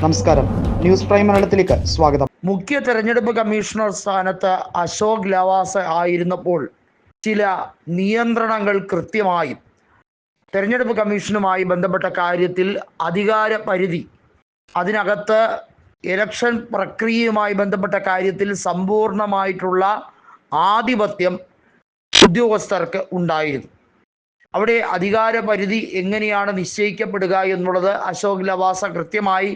നമസ്കാരം. News prime മലയാളത്തിലേക്ക് സ്വാഗതം. മുഖ്യ തെരഞ്ഞെടുപ്പ് കമ്മീഷണർ സ്ഥാനത്ത് അശോക് ലവാസ ആയിരുന്നപ്പോൾ ചില നിയന്ത്രണങ്ങൾ കൃത്യമായി. തെരഞ്ഞെടുപ്പ് കമ്മീഷനുമായി ബന്ധപ്പെട്ട കാര്യത്തിൽ അധികാര പരിധി അതിനകത്ത് ഇലക്ഷൻ പ്രക്രിയയുമായി ബന്ധപ്പെട്ട കാര്യത്തിൽ സമ്പൂർണമായിട്ടുള്ള ആധിപത്യം ഉദ്യോഗസ്ഥർക്ക് ഉണ്ടായിരുന്നു. അവിടെ അധികാര പരിധി എങ്ങനെയാണ് നിശ്ചയിക്കപ്പെടുക എന്നുള്ളത് അശോക് ലവാസ കൃത്യമായി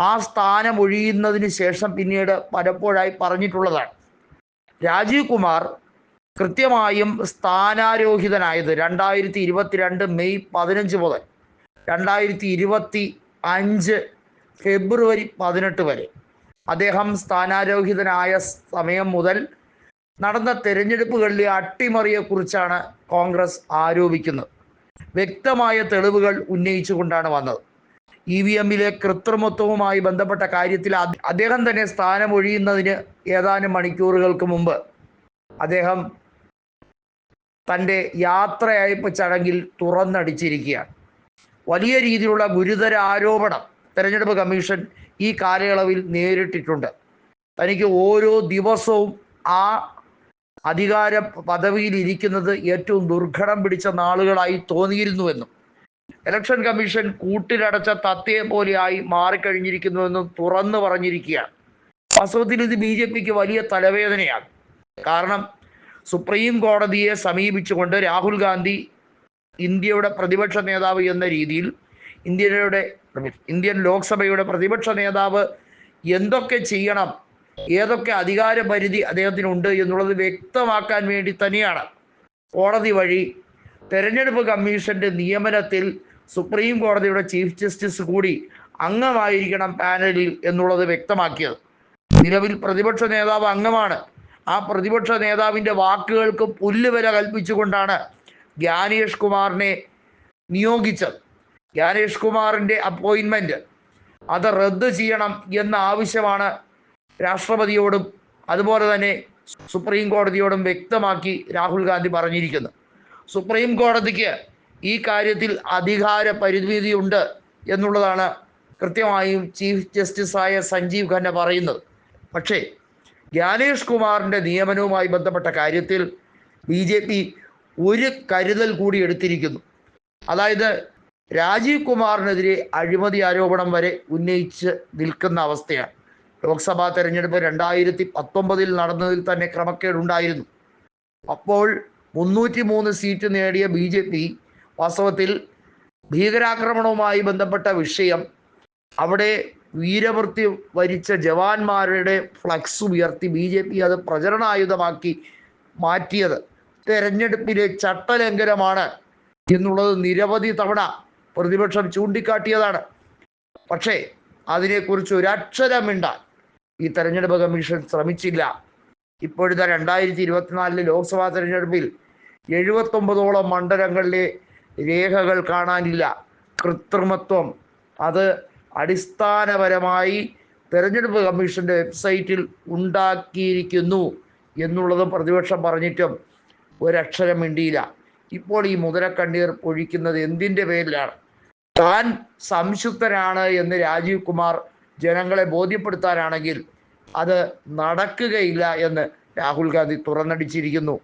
ആ സ്ഥാനം ഒഴിയുന്നതിന് ശേഷം പിന്നീട് പലപ്പോഴായി പറഞ്ഞിട്ടുള്ളതാണ്. രാജീവ് കുമാർ കൃത്യമായും സ്ഥാനാരോഹിതനായത് രണ്ടായിരത്തി ഇരുപത്തിരണ്ട് മെയ് പതിനഞ്ച് മുതൽ രണ്ടായിരത്തി ഇരുപത്തി അഞ്ച് ഫെബ്രുവരി പതിനെട്ട് വരെ. അദ്ദേഹം സ്ഥാനാരോഹിതനായ സമയം മുതൽ നടന്ന തെരഞ്ഞെടുപ്പുകളിലെ അട്ടിമറിയെക്കുറിച്ചാണ് കോൺഗ്രസ് ആരോപിക്കുന്നത്. വ്യക്തമായ തെളിവുകൾ ഉന്നയിച്ചുകൊണ്ടാണ് വന്നത്. ഇ വി എമ്മിലെ കൃത്രിമത്വവുമായി ബന്ധപ്പെട്ട കാര്യത്തിൽ അദ്ദേഹം തന്നെ സ്ഥാനമൊഴിയുന്നതിന് ഏതാനും മണിക്കൂറുകൾക്ക് മുമ്പ് അദ്ദേഹം തന്റെ യാത്രയയപ്പ് ചടങ്ങിൽ തുറന്നടിച്ചിരിക്കുകയാണ്. വലിയ രീതിയിലുള്ള ഗുരുതര ആരോപണം തെരഞ്ഞെടുപ്പ് കമ്മീഷൻ ഈ കാലയളവിൽ നേരിട്ടിട്ടുണ്ട്. തനിക്ക് ഓരോ ദിവസവും ആ അധികാര പദവിയിൽ ഇരിക്കുന്നത് ഏറ്റവും ദുർഘടം പിടിച്ച നാളുകളായി തോന്നിയിരുന്നുവെന്നും ഇലക്ഷൻ കമ്മീഷൻ കൂട്ടിലടച്ച തത്തയെ പോലെയായി മാറിക്കഴിഞ്ഞിരിക്കുന്നുവെന്നും തുറന്നു പറഞ്ഞിരിക്കുകയാണ് വാസ്തവത്തിൽ ഇത് ബി ജെ പിക്ക് വലിയ തലവേദനയാണ്. കാരണം സുപ്രീം കോടതിയെ സമീപിച്ചുകൊണ്ട് രാഹുൽ ഗാന്ധി ഇന്ത്യയുടെ പ്രതിപക്ഷ നേതാവ് എന്ന രീതിയിൽ ഇന്ത്യയുടെ ഇന്ത്യൻ ലോക്സഭയുടെ പ്രതിപക്ഷ നേതാവ് എന്തൊക്കെ ചെയ്യണം ഏതൊക്കെ അധികാര പരിധി അദ്ദേഹത്തിനുണ്ട് എന്നുള്ളത് വ്യക്തമാക്കാൻ വേണ്ടി തന്നെയാണ് കോടതി വഴി തെരഞ്ഞെടുപ്പ് കമ്മീഷന്റെ നിയമനത്തിൽ സുപ്രീം കോടതിയുടെ ചീഫ് ജസ്റ്റിസ് കൂടി അംഗമായിരിക്കണം പാനലിൽ എന്നുള്ളത് വ്യക്തമാക്കിയത്. നിലവിൽ പ്രതിപക്ഷ നേതാവ് അംഗമാണ്. ആ പ്രതിപക്ഷ നേതാവിന്റെ വാക്കുകൾക്ക് പുല്ലുവില കൽപ്പിച്ചുകൊണ്ടാണ് ജ്ഞാനേഷ് കുമാറിനെ നിയോഗിച്ചത്. ജ്ഞാനേഷ് കുമാറിന്റെ അപ്പോയിൻമെന്റ് അത് റദ്ദ് ചെയ്യണം എന്ന ആവശ്യമാണ് രാഷ്ട്രപതിയോടും അതുപോലെ തന്നെ സുപ്രീം കോടതിയോടും വ്യക്തമാക്കി രാഹുൽ ഗാന്ധി പറഞ്ഞിരിക്കുന്നത്. സുപ്രീം കോടതിക്ക് ഈ കാര്യത്തിൽ അധികാര പരിമിതിയുണ്ട് എന്നുള്ളതാണ് കൃത്യമായും ചീഫ് ജസ്റ്റിസായ സഞ്ജീവ് ഖന്ന പറയുന്നത്. പക്ഷേ ജ്ഞാനേഷ് കുമാറിന്റെ നിയമനവുമായി ബന്ധപ്പെട്ട കാര്യത്തിൽ ബി ജെ പി ഒരു കരുതൽ കൂടി എടുത്തിരിക്കുന്നു. അതായത് രാജീവ് കുമാറിനെതിരെ അഴിമതി ആരോപണം വരെ ഉന്നയിച്ച് നിൽക്കുന്ന അവസ്ഥയാണ്. ലോക്സഭാ തെരഞ്ഞെടുപ്പ് രണ്ടായിരത്തി പത്തൊമ്പതിൽ നടന്നതിൽ തന്നെ ക്രമക്കേടുണ്ടായിരുന്നു. അപ്പോൾ മുന്നൂറ്റി മൂന്ന് സീറ്റ് നേടിയ ബി ജെ പി വാസ്തവത്തിൽ ഭീകരാക്രമണവുമായി ബന്ധപ്പെട്ട വിഷയം. അവിടെ വീരവൃത്തി വരിച്ച ജവാന്മാരുടെ ഫ്ലക്സ് ഉയർത്തി ബി ജെ പി അത് പ്രചരണായുധമാക്കി മാറ്റിയത്. തെരഞ്ഞെടുപ്പിലെ ചട്ടലംഘനമാണ് എന്നുള്ളത് നിരവധി തവണ പ്രതിപക്ഷം ചൂണ്ടിക്കാട്ടിയതാണ്. പക്ഷേ അതിനെക്കുറിച്ച് ഒരക്ഷരം മിണ്ടാൻ ഈ തെരഞ്ഞെടുപ്പ് കമ്മീഷൻ ശ്രമിച്ചില്ല. ഇപ്പോഴത്തെ രണ്ടായിരത്തി ഇരുപത്തിനാലിലെ ലോക്സഭാ തെരഞ്ഞെടുപ്പിൽ എഴുപത്തൊമ്പതോളം മണ്ഡലങ്ങളിലെ രേഖകൾ കാണാനില്ല. കൃത്രിമത്വം. അത് അടിസ്ഥാനപരമായി തെരഞ്ഞെടുപ്പ് കമ്മീഷന്റെ വെബ്സൈറ്റിൽ ഉണ്ടാക്കിയിരിക്കുന്നു എന്നുള്ളത് പ്രതിപക്ഷം പറഞ്ഞിട്ടും ഒരക്ഷരം മിണ്ടിയില്ല. ഇപ്പോൾ ഈ മുതലക്കണ്ണീർ ഒഴിക്കുന്നത് എന്തിന്റെ പേരിലാണ്? താൻ സംശുദ്ധനാണ് എന്ന് രാജീവ് കുമാർ ജനങ്ങളെ ബോധ്യപ്പെടുത്താനാണെങ്കിൽ അത് നടക്കുകയില്ല എന്ന് രാഹുൽ ഗാന്ധി തുറന്നടിച്ചിരിക്കുന്നു.